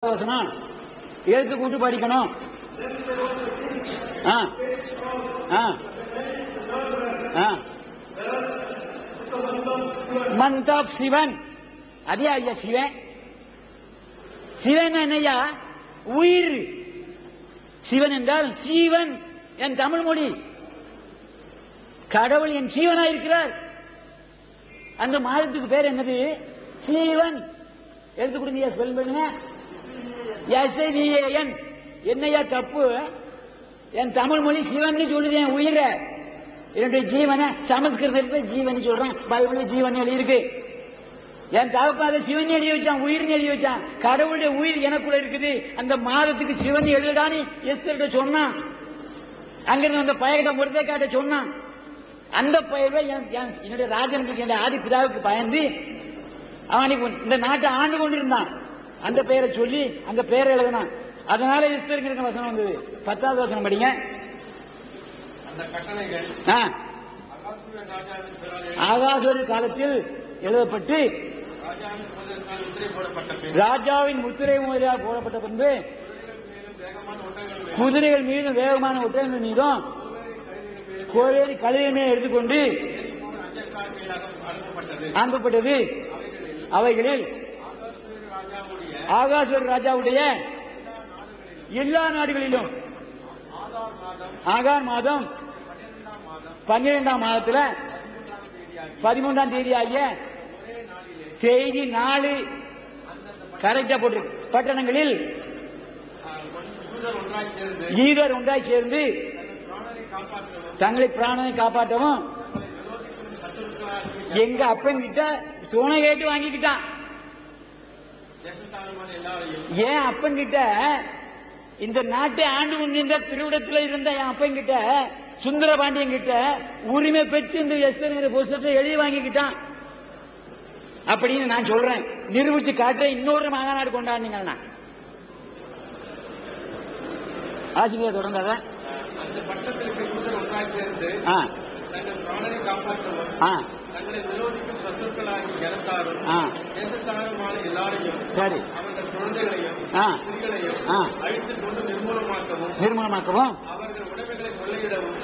வசனம் எழுத்து கூட்டு படிக்கணும். Month of Sivan. அதே ஐயா சிவன். சிவன் என்னையா உயிர். சிவன் என்றால் ஜீவன் என் தமிழ் மொழி. கடவுள் என் ஜீவனாய் இருக்கிறார். அந்த மாதத்துக்கு பேர் என்னது? ஜீவன். எழுத்து கொடுங்க ஸ்பெல் பண்ணுங்க எஸ்ஐவிஏஎன் என்னையா தப்பு? என் தமிழ் மொழி சிவன் சொல்லுது என் உயிர. என்னுடைய ஜீவனை சமஸ்கிருதத்தில் ஜீவன் சொல்றேன். பைபிள் ஜீவன் எழுதி இருக்கு. என் தகப்பாத சிவன் எழுதி வச்சான் உயிர் எழுதி வச்சான். கடவுளுடைய உயிர் எனக்குள்ள இருக்குது. அந்த மாதத்துக்கு சிவன் எழுதான்னு எஸ்தர்கிட்ட சொன்னான். அங்கிருந்து அந்த பயகிட்ட முருகை காட்ட சொன்னான். அந்த பயிர்வை என்- என்- என்னுடைய ராஜனுக்கு என் ஆதி பிதாவுக்கு பயந்து அவனுக்கு இந்த நாட்டை ஆண்டு கொண்டிருந்தான். அந்த பெயரை சொல்லி அந்த பெயரை எழுதினான் அதனால இஸ்தருங்கிற வசனம் வந்தது. பத்தாவது வசனம் படிங்க. ஆகாசோரி காலத்தில் எழுதப்பட்டு ராஜாவின் முத்திரை முறையாக போடப்பட்ட பின்பு குதிரைகள் மீதும் வேகமான ஒட்டகங்கள் மீதும் கோவேரி கழுதையுமே எடுத்துக்கொண்டு அனுப்பப்பட்டது. அவைகளில் ராஜாவுடைய ராஜாவுடைய எல்லா நாடுகளிலும் மாதம் ஆகார் மாதம் பன்னிரெண்டாம் மாதத்துல பதிமூன்றாம் தேதி ஆகிய செய்தி நாலு கரெக்டா போட்டு பட்டணங்களில் ஈரர் ஒன்றாய் சேர்ந்து தங்களை பிராணனை காப்பாற்றவும் எங்க அப்பன் கிட்ட துணை கேட்டு வாங்கிக்கிட்டான். ஏன் அப்பன் கிட்ட இந்த நாட்டை ஆண்டு கொண்டிருந்த திருவிடத்தில் இருந்த என் அப்பன் கிட்ட சுந்தர பாண்டியன் கிட்ட உரிமை பெற்று இந்த எஸ்தர் புஸ்தத்தை எழுதி வாங்கிக்கிட்டான். அப்படின்னு நான் சொல்றேன். நிரூபிச்சு காட்டுற இன்னொரு மாநாடு கொண்டாடுனீங்கன்னா ஆசிரியர் சேர்ந்து ஆ. சரி. நிர்மூலமாக்கவும்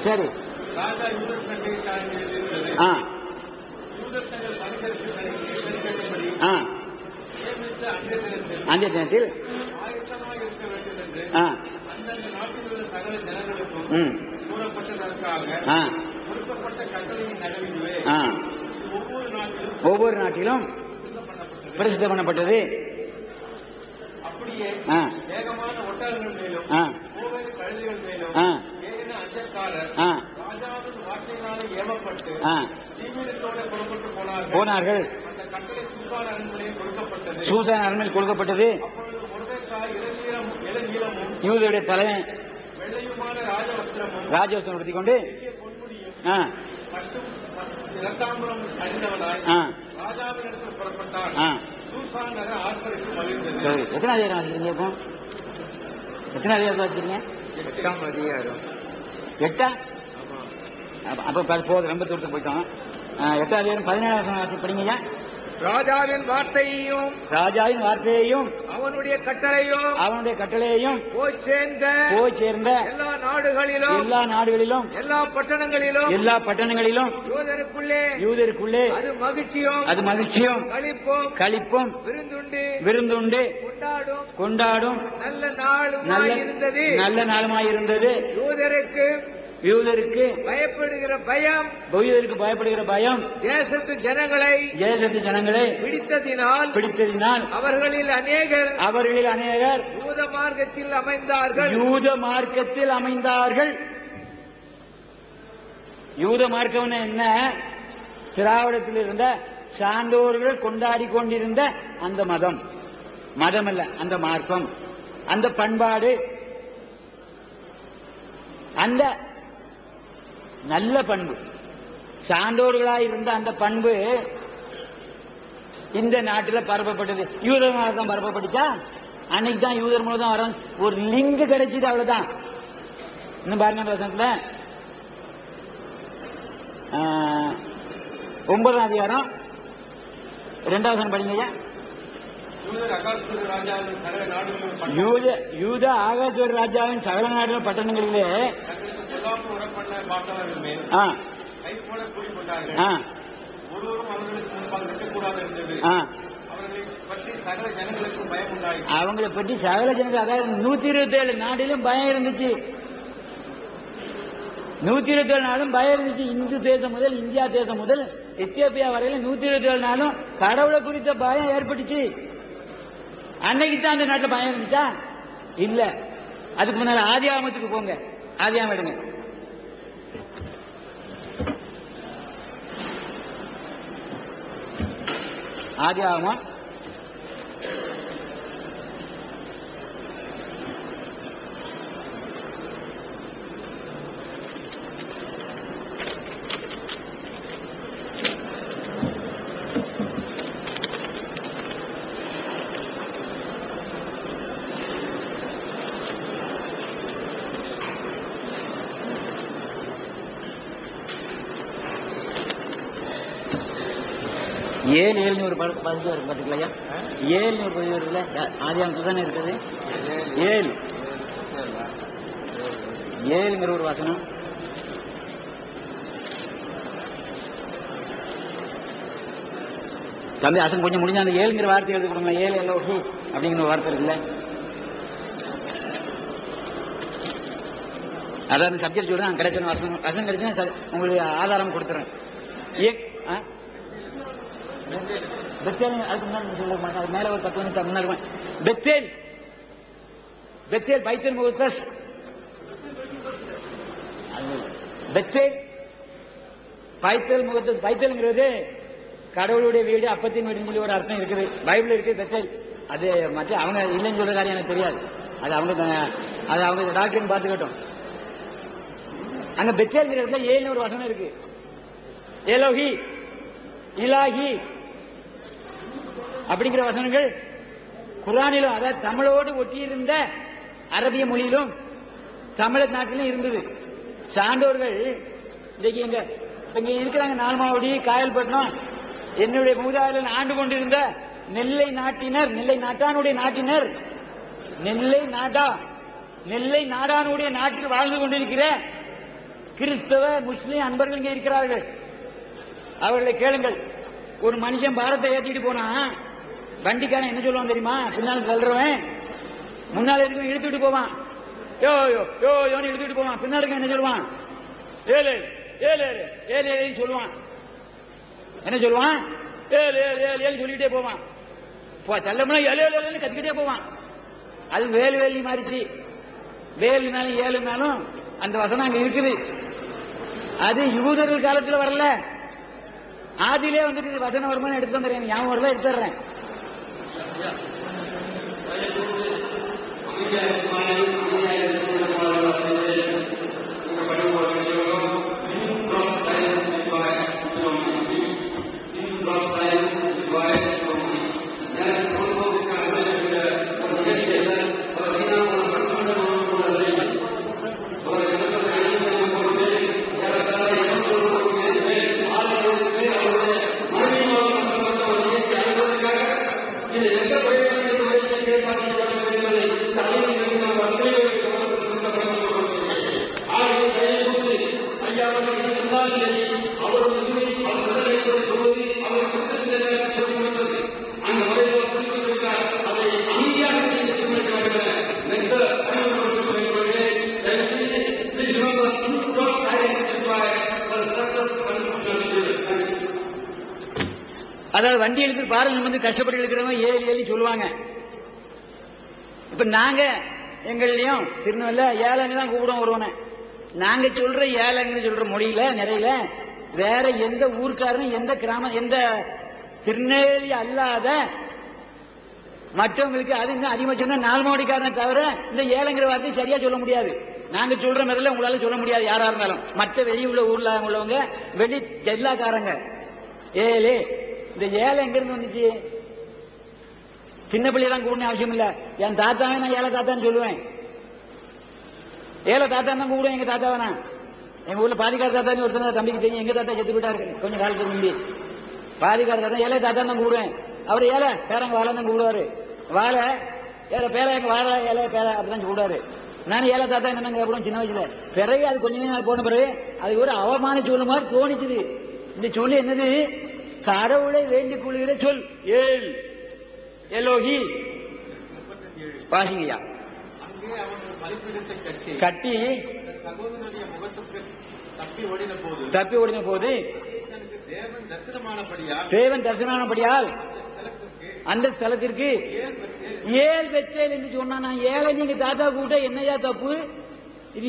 சரி. ஆ. ஆ. அன்றைய தினத்தில் ஆ. கூறப்பட்டதற்காக கொடுக்கப்பட்ட கட்டளையின் நகரிலே ஆ. ஒவ்வொரு நாட்டிலும் பிரசித்தம் பண்ணப்பட்டது. போனார்கள். சூசான் அரண்மனையில் கொடுக்கப்பட்டது. யூதருடைய தலைமை ராஜவசம் உடுத்திக் கொண்டு எத்தனை அதிகாரம் வச்சிருக்கீங்க இப்போ? எத்தனை அதிகாரம் வச்சிருக்கீங்க எட்டாம் அதிகாரம். எட்டா? அப்ப போதும் ரொம்ப தூரத்துக்கு போயிட்டோம். எட்டாம் அதிகாரம் பதினேழாம் படிங்கய்யா ராஜாவின் வார்த்தையையும் ராஜாவின் வார்த்தையையும் அவனுடைய கட்டளையும் அவனுடைய கட்டளையையும் போய் சேர்ந்த போய் சேர்ந்த எல்லா நாடுகளிலும் எல்லா நாடுகளிலும் எல்லா பட்டணங்களிலும் எல்லா பட்டணங்களிலும் யூதருக்குள்ளே யூதருக்குள்ளே அது மகிழ்ச்சியும் அது மகிழ்ச்சியும் களிப்பும் களிப்பும் விருந்துண்டு விருந்துண்டு கொண்டாடும் கொண்டாடும் நல்ல நாளும் நல்ல இருந்தது. நல்ல நாளுமாயிருந்தது யூதருக்கு யூதருக்கு பயப்படுகிற பயம். யூதருக்கு பயப்படுகிற பயம். தேசத்து ஜனங்களை தேசத்து ஜனங்களை பிடித்ததினால் பிடித்ததினால் அவர்களில் அநேகர் அவர்களில் அநேகர் யூத மார்க்கத்தில் அமைந்தார்கள். யூத மார்க்கத்தில் அமைந்தார்கள். யூத மார்க்கம்னு என்ன? திராவிடத்தில் இருந்த சான்றோர்கள் கொண்டாடி கொண்டிருந்த அந்த மதம். மதம் அல்ல அந்த மார்க்கம். அந்த பண்பாடு. அந்த நல்ல பண்பு. சான்றோர்களாய் இருந்த அந்த பண்பு இந்த நாட்டில் பரப்பப்பட்டது. யூதர் மூலம் தான் பரப்பப்பட்டுச்சா? அன்னைக்கு தான் யூதர் மூலம் தான் வரும். ஒரு லிங்க் கிடைச்சது அவ்வளவுதான். இன்னும் பாருங்க ஆ, ஒன்பதாம் அதிகாரம். ரெண்டாவது படிங்க யூத யூத ஆகாஸ்வர ராஜாவின் சகல நாடுகள் பட்டணங்களிலே அவங்கள பற்றி சகல ஜனங்கள் அதாவது நூத்தி இருபத்தி ஏழு நாட்டிலும் பயம் இருந்துச்சு. நூத்தி இருபத்தி ஏழு நாளும் பயம் இருந்துச்சு. இந்து தேசம் முதல் இந்தியா தேசம் முதல் எத்தியோப்பியா வரையில நூத்தி இருபத்தி ஏழு நாளும் கடவுளை குறித்த பயம் ஏற்பட்டுச்சு. அன்னைக்கு தான் அந்த நாட்டுல பயம் இருந்துச்சா? இல்ல. அதுக்கு முன்னால ஆதி ஆமத்துக்கு போங்க. ஆதி ஆமம் எடுங்க. ஆதி ஆகமம் ஏழு ஏழுன்னு ஒரு பதிவு இருக்கு பார்த்துக்கலையா? ஏழுநூறு பதிவு இருக்குல்ல ஆதியாமத்தில் தானே இருக்குது? ஏழு. ஏழுங்கிற ஒரு வசனம். தம்பி அசன் கொஞ்சம் முடிஞ்ச அந்த ஏழுங்கிற வார்த்தை எழுதி கொடுங்க. ஏழு எல்லோ ஹூ அப்படிங்கிற வார்த்தை இருக்குல்ல? அதாவது சப்ஜெக்ட் சொல்றேன் கிடைச்சன வசனம். வசனம் கிடைச்சா உங்களுக்கு ஆதாரம் கொடுத்துறேன். ஏ ஆ? பெத்தேல் அதுக்கு முன்னாடி சொல்ல மாட்டேன். அது மேல ஒரு பத்து நிமிஷம் முன்னாடி வா. பெத்தேல் பெத்தேல் பைத்தல் முகத்தஸ் பெத்தேல் பைத்தல் முகத்தஸ் பைத்தல்ங்கிறது கடவுளுடைய வீடு அப்பத்தின் வீடுன்னு சொல்லி ஒரு அர்த்தம் இருக்குது. பைபிள் இருக்கு பெத்தேல் அது மற்ற அவங்க இல்லைன்னு சொல்ற காரியம் எனக்கு தெரியாது. அது அவங்க அது அவங்க டாக்டர்னு பார்த்துக்கட்டும். அங்க பெத்தேல்ங்கிற இடத்துல ஏழு ஒரு வசனம் இருக்கு. ஏலோஹி இலாஹி அப்படிங்கிற வசனங்கள் குரானிலும் அதாவது தமிழோடு ஒட்டியிருந்த அரபிய மொழியிலும் தமிழ்நாட்டிலும் இருந்தது. சான்றோர்கள் இன்றைக்கு எங்க இங்க இருக்கிறாங்க நால்மாவடி காயல்பட்டினம். என்னுடைய மூதாதையர் ஆண்டு கொண்டிருந்த நெல்லை நாட்டினர் நெல்லை நாட்டானுடைய நாட்டினர் நெல்லை நாடா நெல்லை நாடானுடைய நாட்டில் வாழ்ந்து கொண்டிருக்கிற கிறிஸ்தவ முஸ்லிம் அன்பர்கள் இங்கே இருக்கிறார்கள். அவர்களை கேளுங்கள். ஒரு மனுஷன் பாரத்தை ஏற்றிட்டு போனா வண்டிக்கான என்ன சொல்லுவான் தெரியுமா? பின்னால் தள்ளுறவன். முன்னால் இருக்கும் இழுத்துட்டு போவான். யோ யோ யோ யோன்னு இழுத்துட்டு போவான். பின்னாடி என்ன சொல்லுவான்? ஏழு ஏழு ஏழு ஏழு ஏழு சொல்லுவான். என்ன சொல்லுவான்? ஏழு ஏழு ஏழு ஏழு சொல்லிட்டே போவான். போ தள்ளமுனா ஏழு ஏழு ஏழுன்னு கத்திக்கிட்டே போவான். அது வேலு வேலி மாறிச்சு. வேலுனாலும் ஏழுனாலும் அந்த வசனம் அங்க இருக்குது. அது யூதர்கள் காலத்தில் வரல. ஆதியிலே வந்துட்டு வசன வருமானம் எடுத்து வந்துடுறேன். ஞாபகம் வரல ويجوز وبدع معين அதாவது வண்டி எழுத்து பாருங்க வந்து கஷ்டப்பட்டு எடுக்கிறவங்க ஏழு ஏழு சொல்லுவாங்க. இப்ப நாங்க எங்கள்லயும் திருநெல்ல ஏழைன்னு தான் கூப்பிடும் வருவோன்னு. நாங்க சொல்ற ஏழைங்கன்னு சொல்ற மொழியில நிறையில வேற எந்த ஊர்க்காரனும் எந்த கிராமம் எந்த திருநெல்வேலி அல்லாத மற்றவங்களுக்கு அது இன்னும் அதிகமாக சொன்னா நாலு மாவடிக்காரனை தவிர இந்த ஏழைங்கிற வார்த்தை சரியா சொல்ல முடியாது. நாங்க சொல்ற மாதிரில உங்களால சொல்ல முடியாது யாரா இருந்தாலும். மற்ற வெளியுள்ள ஊர்ல உள்ளவங்க வெளி ஜெல்லாக்காரங்க ஏழு இந்த ஏழை எங்கிருந்து வந்துச்சு? சின்ன பிள்ளையெல்லாம் கூடணும் அவசியம் இல்லை என் தாத்தாவே நான் ஏழை தாத்தான்னு சொல்லுவேன். ஏழை தாத்தா தான் கூப்பிடுவேன் எங்க தாத்தாவை நான். எங்க ஊர்ல பாதிக்கார தாத்தான்னு ஒருத்தன தம்பிக்கு தெரியும். எங்க தாத்தா செத்து போயிட்டாரு. கொஞ்சம் காலத்துக்கு முந்தி பாதிக்கார தாத்தா ஏழை தாத்தா தான் கூப்பிடுவேன். அவர் ஏழை பேரங்க வாழை தான் கூப்பிடுவாரு. வாழை ஏழை பேரை எங்க வாழ ஏழை பேரை அப்படிதான் கூப்பிடுவாரு. நானும் ஏழை தாத்தா என்னங்க அப்புறம் சின்ன வயசுல. பிறகு அது கொஞ்சம் நாள் போன பிறகு அது ஒரு அவமான சொல்லும் மாதிரி தோணிச்சுது. இந்த சொல்லி என்னது? கடவுளை வேண்டிக் கொள்கிற சொல். ஏழ். எலோகி. வாசிங்கய்யா. கட்டி தப்பி ஓடின போது தேவன் தரிசனமானபடியால் அந்த ஸ்தலத்திற்கு ஏழ் பெற்றேல் என்று சொன்னா நான் ஏழை நீங்க தாத்தா கூட்ட என்னையா தப்பு? இது